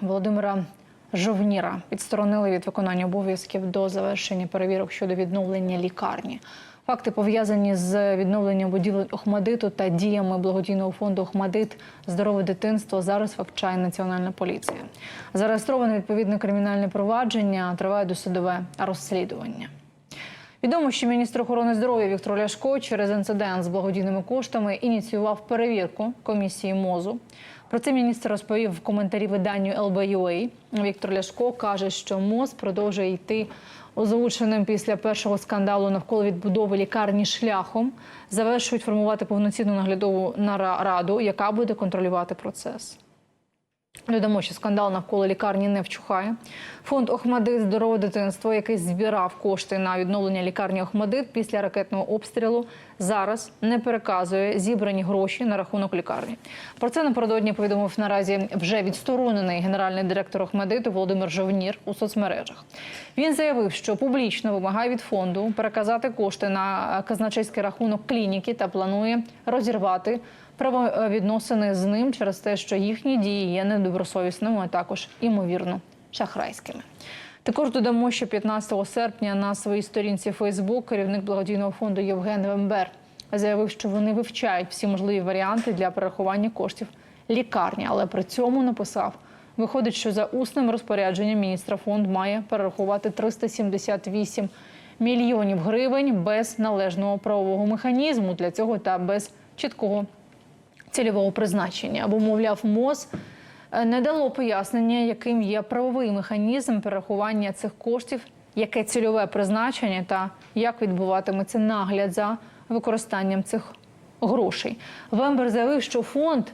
Володимира Жовніра відсторонили від виконання обов'язків до завершення перевірок щодо відновлення лікарні. Факти пов'язані з відновленням будівель Охмадиту та діями благодійного фонду Охмадит Здорове дитинство зараз вивчає національна поліція. Зареєстроване відповідне кримінальне провадження триває досудове розслідування. Відомо, що міністр охорони здоров'я Віктор Ляшко через інцидент з благодійними коштами ініціював перевірку комісії МОЗу. Про це міністр розповів в коментарі виданню LBUA. Віктор Ляшко каже, що МОЗ продовжує йти озвученим після першого скандалу навколо відбудови лікарні шляхом. Завершують формувати повноцінну наглядову раду, яка буде контролювати процес. Додамо, що скандал навколо лікарні не вчухає. Фонд Охмадит здорове дитинство, який збирав кошти на відновлення лікарні Охмадит після ракетного обстрілу, зараз не переказує зібрані гроші на рахунок лікарні. Про це напередодні повідомив наразі вже відсторонений генеральний директор Охмадиту Володимир Жовнір у соцмережах. Він заявив, що публічно вимагає від фонду переказати кошти на казначейський рахунок клініки та планує розірвати правовідносини з ним через те, що їхні дії є недобросовісними, а також імовірно шахрайськими. Також додамо, що 15 серпня на своїй сторінці Фейсбук керівник благодійного фонду Євген Вембер заявив, що вони вивчають всі можливі варіанти для перерахування коштів лікарні, але при цьому написав. Виходить, що за усним розпорядженням міністра фонд має перерахувати 378 мільйонів гривень без належного правового механізму для цього та без чіткого цільового призначення. Або, мовляв, МОЗ е, не дало пояснення, яким є правовий механізм перерахування цих коштів, яке цільове призначення та як відбуватиметься нагляд за використанням цих грошей. Вембер заявив, що фонд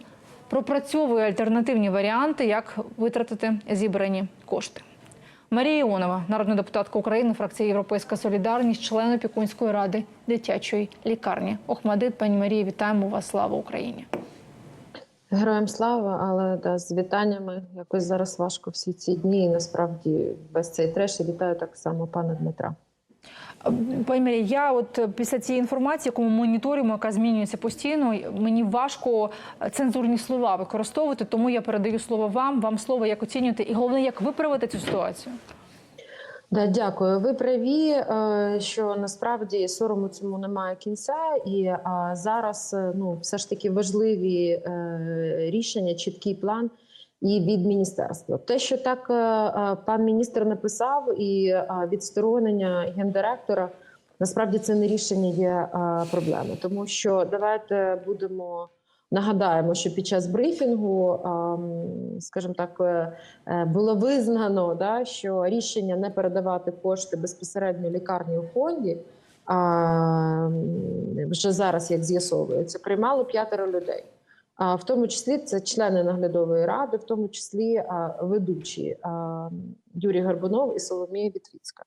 пропрацьовує альтернативні варіанти, як витратити зібрані кошти. Марія Іонова, народна депутатка України, фракція Європейська Солідарність, член опікунської ради дитячої лікарні. Охмадит, пані Марії, вітаємо вас! Слава Україні! Героям слава, але да, з вітаннями якось зараз важко всі ці дні. І насправді весь цей треш. І вітаю так само пана Дмитра. Пані я от е, після цієї інформації, яку ми моніторимо, яка змінюється постійно, мені важко е, цензурні слова використовувати, тому я передаю слово вам. Вам слово як оцінюєте, і головне, як виправити цю ситуацію. Да, дякую. Ви праві, е, що насправді сорому цьому немає кінця, і е, зараз е, ну все ж таки важливі рішення, чіткий план. І від міністерства, те, що так пан міністр написав, і відсторонення гендиректора, насправді це не рішення є проблеми, тому що давайте будемо нагадаємо, що під час брифінгу, скажімо так, е, е, було визнано, да, що рішення не передавати кошти безпосередньо лікарні у фонді. Вже зараз, як з'ясовується, приймало п'ятеро людей. А в тому числі це члени наглядової ради, в тому числі ведучі Юрій Горбунов і Соломія Вітвіцька.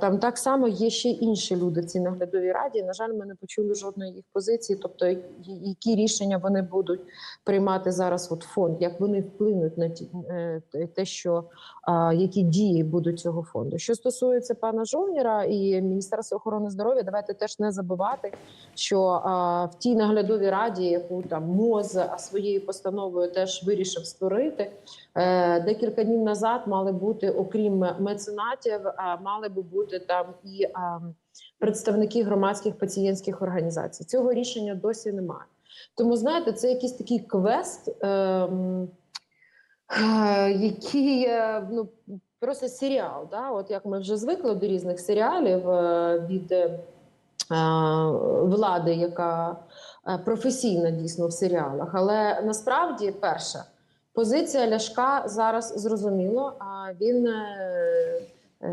Там так само є ще інші люди в цій наглядовій раді. На жаль, ми не почули жодної їх позиції, тобто які рішення вони будуть приймати зараз. От фонд, як вони вплинуть на ті е, те, що які дії будуть цього фонду. Що стосується пана Жовніра і Міністерства охорони здоров'я, давайте теж не забувати, що в тій наглядовій раді, яку там МОЗ своєю постановою теж вирішив створити. Е, Декілька днів назад мали бути, окрім меценатів, мали би бути там і представники громадських пацієнтських організацій. Цього рішення досі немає. Тому знаєте, це якийсь такий квест, ем, е, який е, ну просто серіал. Да? От як ми вже звикли до різних серіалів е, від е, влади, яка е, професійна дійсно в серіалах. Але насправді перше. Позиція Ляшка зараз зрозуміло, а він, е, е,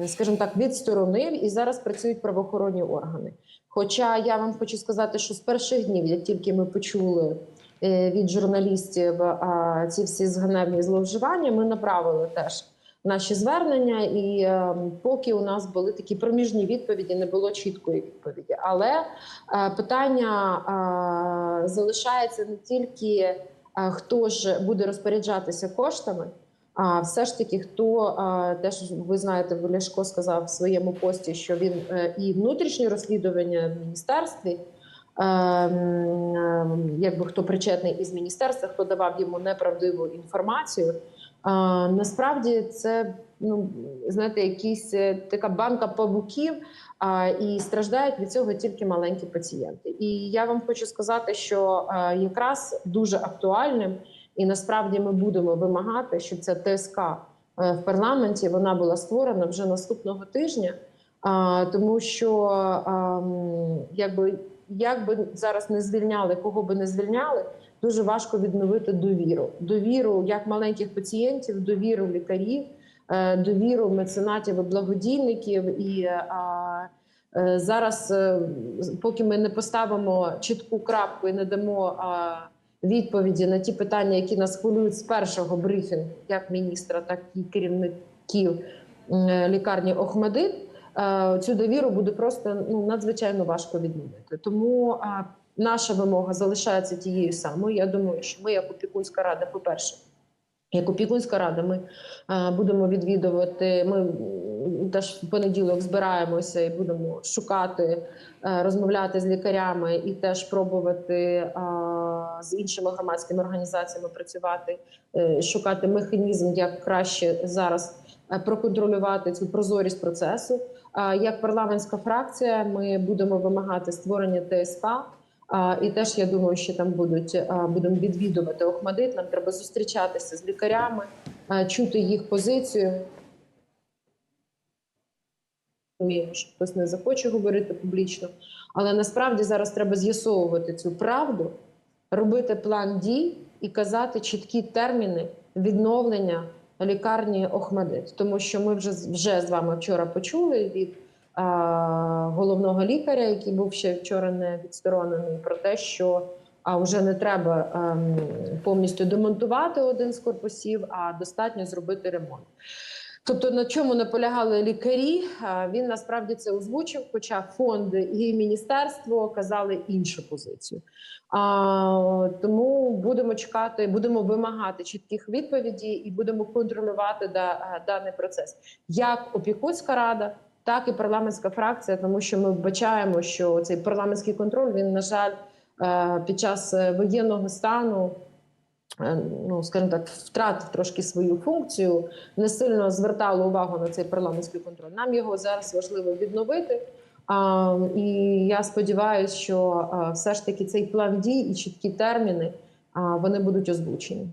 скажімо так, відсторонив і зараз працюють правоохоронні органи. Хоча я вам хочу сказати, що з перших днів, як тільки ми почули е, від журналістів ці всі зганебні зловживання, ми направили теж наші звернення, і е, поки у нас були такі проміжні відповіді, не було чіткої відповіді. Але е, питання е, залишається не тільки хто ж буде розпоряджатися коштами. А все ж таки, хто теж ви знаєте, Ляшко сказав в своєму пості, що він е, і внутрішнє розслідування в міністерстві, е, м, е, якби хто причетний із міністерства, хто давав йому неправдиву інформацію. Насправді це ну знаєте, якісь е, така банка павуків, і страждають від цього тільки маленькі пацієнти. І я вам хочу сказати, що якраз дуже актуальним, і насправді ми будемо вимагати, щоб ця ТСК е, в парламенті вона була створена вже наступного тижня. Тому що якби як би зараз не звільняли, кого би не звільняли, дуже важко відновити довіру. Довіру як маленьких пацієнтів, довіру лікарів, е, довіру меценатів і благодійників. І е, зараз, поки ми не поставимо чітку крапку і не дамо відповіді на ті питання, які нас хвилюють з першого брифінгу, як міністра, так і керівників лікарні Охмадит. е, Цю довіру буде просто ну надзвичайно важко відновити. Тому наша вимога залишається тією самою. Я думаю, що ми, як опікунська рада, по-перше, як опікунська рада, ми е, будемо відвідувати. Ми теж в понеділок збираємося і будемо шукати, е, розмовляти з лікарями і теж пробувати е, з іншими громадськими організаціями працювати, е, шукати механізм, як краще зараз е, проконтролювати цю прозорість процесу. Як парламентська фракція, ми будемо вимагати створення ТСК. І теж я думаю, що там будуть будемо відвідувати Охмадит. Нам треба зустрічатися з лікарями, чути їх позицію. Розуміємо, що хтось не захоче говорити публічно, але насправді зараз треба з'ясовувати цю правду, робити план дій і казати чіткі терміни відновлення лікарні Охмадит. Тому що ми вже вже з вами вчора почули від а, головного лікаря, який був ще вчора не відсторонений, про те, що а вже не треба ем, повністю демонтувати один з корпусів, а достатньо зробити ремонт. Тобто, на чому наполягали лікарі, він насправді це озвучив, хоча фонди і міністерство казали іншу позицію. А, тому будемо чекати, будемо вимагати чітких відповідей і будемо контролювати да, даний процес. Як опікунська рада, так і парламентська фракція, тому що ми вбачаємо, що цей парламентський контроль він, на жаль, під час е, воєнного стану. Е, Ну, скажімо так, втратив трошки свою функцію, не сильно звертало увагу на цей парламентський контроль. Нам його зараз важливо відновити. А, і я сподіваюся, що все ж таки цей план дій і чіткі терміни а, вони будуть озвучені.